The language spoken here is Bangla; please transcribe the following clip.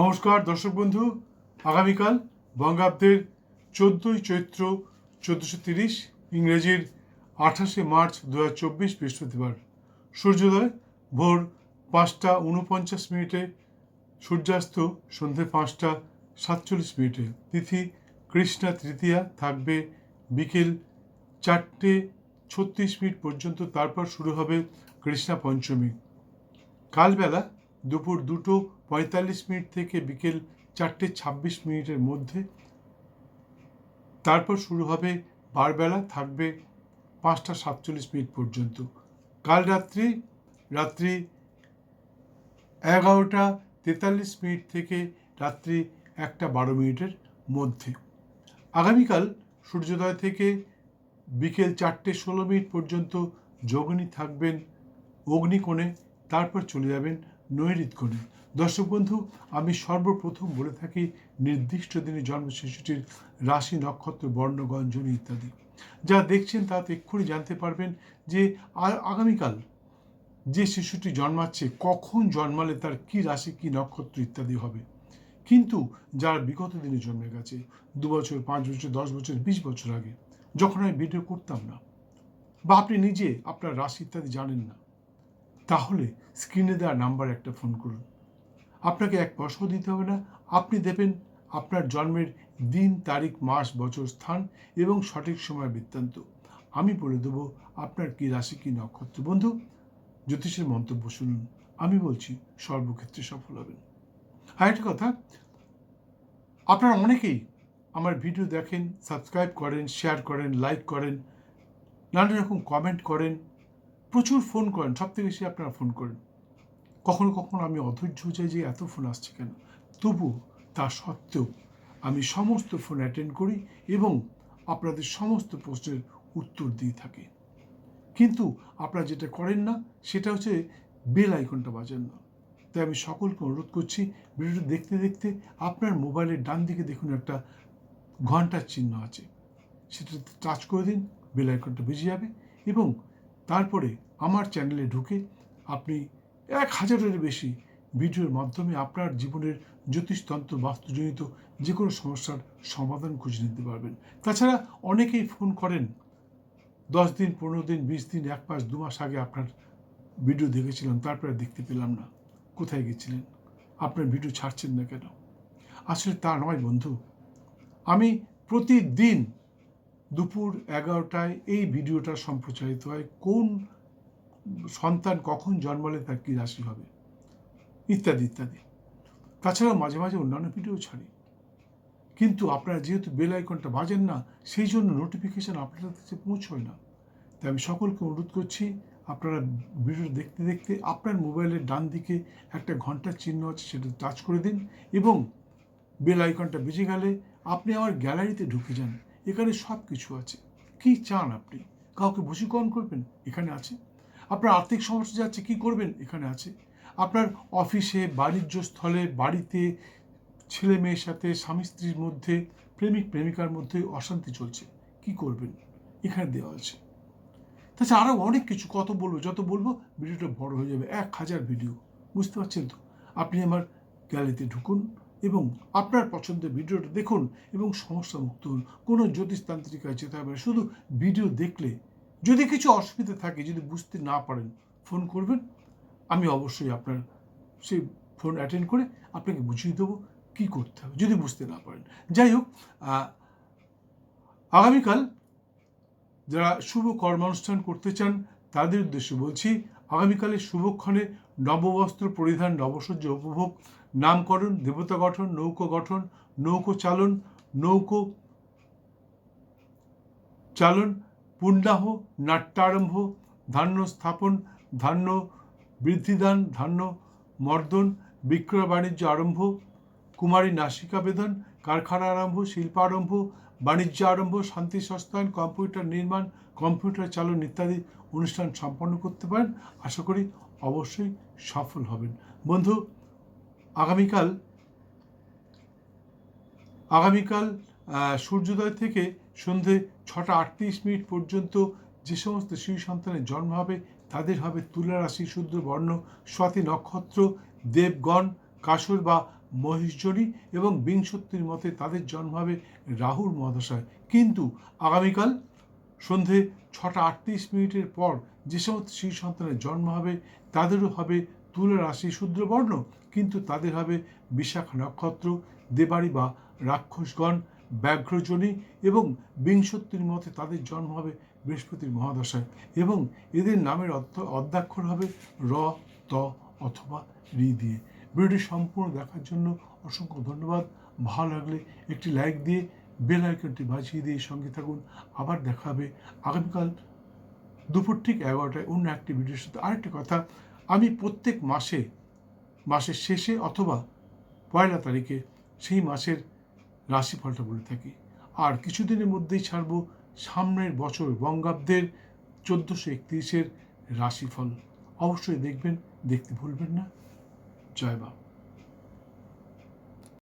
নমস্কার, দর্শক বন্ধু। আগামীকাল বঙ্গাব্দের চোদ্দোই চৈত্র চোদ্দোশো তিরিশ ইংরেজির আঠাশে মার্চ দু হাজার চব্বিশ বৃহস্পতিবার। সূর্যোদয় ভোর পাঁচটা উনপঞ্চাশ মিনিটে, সূর্যাস্ত সন্ধে পাঁচটা সাতচল্লিশ মিনিটে। তিথি কৃষ্ণা তৃতীয়া থাকবে বিকেল চারটে ছত্রিশ মিনিট পর্যন্ত, তারপর শুরু হবে কৃষ্ণা পঞ্চমী। কালবেলা দুপুর দুটো পঁয়তাল্লিশ মিনিট থেকে বিকেল চারটে ছাব্বিশ মিনিটের মধ্যে। তারপর শুরু হবে, বারবেলা থাকবে পাঁচটা সাতচল্লিশ মিনিট পর্যন্ত। কাল রাত্রি রাত্রি এগারোটা তেতাল্লিশ মিনিট থেকে রাত্রি একটা বারো মিনিটের মধ্যে। আগামীকাল সূর্যোদয় থেকে বিকেল চারটে ষোলো মিনিট পর্যন্ত যোগিনী থাকবেন অগ্নিকোণে। তারপর চলে যাবেন নৈরিত কোণে দর্শক বন্ধু, আমি সর্বপ্রথম বলে থাকি নির্দিষ্ট দিনে জন্ম শিশুটির রাশি, নক্ষত্র, বর্ণ গঞ্জনী ইত্যাদি। যা দেখছেন তো এক্ষুনি জানতে পারবেন যে আগামীকাল যে শিশুটি জন্মাচ্ছে, কখন জন্মালে তার কি রাশি, কি নক্ষত্র ইত্যাদি হবে। কিন্তু যার বিগত দিনে জন্মে গেছে, দু বছর, পাঁচ বছর, দশ বছর, বিশ বছর আগে, যখন আমি ভিডিও করতাম না, বা আপনি নিজে আপনার রাশি ইত্যাদি জানেন না তাহলে স্ক্রিনে দেওয়া নাম্বার একটা ফোন করুন। আপনাকে এক পয়সাও দিতে হবে না। আপনি দেবেন আপনার জন্মের দিন, তারিখ, মাস, বছর, স্থান এবং সঠিক সময় বৃত্তান্ত। আমি বলে দেবো আপনার কি রাশি, কি নক্ষত্র। বন্ধু, জ্যোতিষের মন্তব্য শুনুন। আমি বলছি সর্বক্ষেত্রে সফল হবেন। আর একটা কথা, আপনারা অনেকেই আমার ভিডিও দেখেন সাবস্ক্রাইব করেন শেয়ার করেন লাইক করেন নানা রকম কমেন্ট করেন। প্রচুর ফোন করেন সব থেকে বেশি আপনারা ফোন করেন। কখনো কখনো আমি অধৈর্য হয়ে যাই যে এত ফোন আসছে কেন? তবু তা সত্ত্বেও আমি সমস্ত ফোন অ্যাটেন্ড করি এবং আপনাদের সমস্ত প্রশ্নের উত্তর দিয়ে থাকি। কিন্তু আপনারা যেটা করেন না, সেটা হচ্ছে বেল আইকনটা বাজান না। তাই আমি সকলকে অনুরোধ করছি, ভিডিওটি দেখতে দেখতে আপনার মোবাইলের ডান দিকে দেখুন একটা ঘণ্টার চিহ্ন আছে। সেটাতে টাচ করে দিন বেল আইকনটা বেজে যাবে এবং তারপরে আমার চ্যানেলে ঢুকে আপনি এক হাজারের বেশি ভিডিওর মাধ্যমে আপনার জীবনের জ্যোতিষতন্ত্র বাস্তুজনিত যে কোনো সমস্যার সমাধান খুঁজে নিতে পারবেন। তাছাড়া অনেকেই ফোন করেন। দশ দিন, পনেরো দিন, বিশ দিন, এক মাস, দু মাস আগে আপনার ভিডিও দেখেছিলাম, তারপরে দেখতে পেলাম না। কোথায় গেছিলেন? আপনার ভিডিও ছাড়ছেন না কেন? আসলে তা নয় বন্ধু। আমি প্রতিদিন দুপুর এগারোটায় এই ভিডিওটা সম্প্রচারিত হয়। কোন সন্তান কখন জন্মালে তার কী রাশি হবে? ইত্যাদি ইত্যাদি। তাছাড়াও মাঝে মাঝে অন্যান্য ভিডিও ছাড়ি। কিন্তু আপনারা যেহেতু বেল আইকনটা বাজেন না, সেই জন্য নোটিফিকেশান আপনাদের কাছে পৌঁছয় না। তাই আমি সকলকে অনুরোধ করছি, আপনারা ভিডিও দেখতে দেখতে আপনার মোবাইলের ডান দিকে একটা ঘণ্টার চিহ্ন আছে, সেটা টাচ করে দিন এবং বেল আইকনটা বেজে গেলে আপনি আমার গ্যালারিতে ঢুকে যান। এখানে সব কিছু আছে। কি চান আপনি? কাউকে বশীকরণ করবেন? এখানে আছে। আপনার আর্থিক সমস্যা যাচ্ছে, কি করবেন? এখানে আছে। আপনার অফিসে, বাণিজ্য স্থলে, বাড়িতে ছেলে মেয়ের সাথে, স্বামী স্ত্রীর মধ্যে, প্রেমিক, প্রেমিকার মধ্যে অশান্তি চলছে। কি করবেন? এখানে দেওয়া আছে। তাছাড়া আরও অনেক কিছু কত বলব, যত বলব, ভিডিওটা বড় হয়ে যাবে। এক হাজার ভিডিও। বুঝতে পারছেন তো? আপনি আমার গ্যালারিতে ঢুকুন এবং আপনার পছন্দের ভিডিওটা দেখুন এবং সমস্যা মুক্ত হন। কোনো জ্যোতিষতান্ত্রিকায় যেতে হবে শুধু ভিডিও দেখলে যদি কিছু অসুবিধা থাকে, যদি বুঝতে না পারেন, ফোন করবেন। আমি অবশ্যই আপনার সেই ফোন অ্যাটেন্ড করে আপনাকে বুঝিয়ে দেবো কী করতে হবে, যদি বুঝতে না পারেন। যাই হোক আগামীকাল যারা শুভ কর্মানুষ্ঠান করতে চান, তাদের উদ্দেশ্যে বলছি, আগামীকালের শুভক্ষণে নববস্ত্র পরিধান, নবসজ্জ উপভোগ, নামকরণ, দেবতা গঠন, নৌকো গঠন, নৌকো চালন নৌকো চালন পুণ্যাহ নাট্যারম্ভ ধান্য স্থাপন, ধান্য বৃদ্ধিদান, ধান্য মর্দন, বিক্রয় বাণিজ্য আরম্ভ কুমারী নাসিকা বেদন, কারখানা আরম্ভ শিল্পারম্ভ বাণিজ্য আরম্ভ শান্তি সস্তায়ন, কম্পিউটার নির্মাণ, কম্পিউটার চালন ইত্যাদি অনুষ্ঠান সম্পন্ন করতে পারেন। আশা করি অবশ্যই সফল হবেন। বন্ধু, আগামীকাল আগামীকাল সূর্যোদয় থেকে সন্ধে ছটা আটত্রিশ মিনিট পর্যন্ত যে সমস্ত শিশু সন্তানের জন্ম হবে, তাদের হবে তুলা রাশি শুদ্ধ বর্ণ স্বাতি নক্ষত্র, দেবগণ, কাসর বা মহিষজনী এবং বিংশতির মতে তাদের জন্ম হবে রাহুর মহাদশায়। কিন্তু আগামীকাল সন্ধে ছটা আটত্রিশ মিনিটের পর যে সমস্ত শিশু সন্তানের জন্ম হবে, তাদেরও হবে তুলা রাশি শূদ্রবর্ণ, কিন্তু তাদের হবে বিশাখা নক্ষত্র দেবাড়ি বা রাক্ষসগণ ব্যাঘ্রজনী এবং বিংশতির মতে তাদের জন্ম হবে বৃহস্পতির মহাদশায় এবং এদের নামের অর্থ অর্ধাক্ষর হবে র, ত অথবা রি দিয়ে। ভিডিওটি সম্পূর্ণ দেখার জন্য অসংখ্য ধন্যবাদ। ভালো লাগলে একটি লাইক দিয়ে বেল আইকনটি বাজিয়ে দিয়ে সঙ্গে থাকুন। আবার দেখা হবে আগামীকাল দুপুর ঠিক এগারোটায় অন্য একটি ভিডিওর সাথে। আরেকটি কথা, আমি প্রত্যেক মাসে, মাসের শেষে অথবা পয়লা তারিখে সেই মাসের রাশিফলটা বলে থাকি। আর কিছুদিনের মধ্যেই ছাড়ব সামনের বছর বঙ্গাব্দের চোদ্দোশো একত্রিশের রাশিফল। অবশ্যই দেখবেন, দেখতে ভুলবেন না। জয় বাবা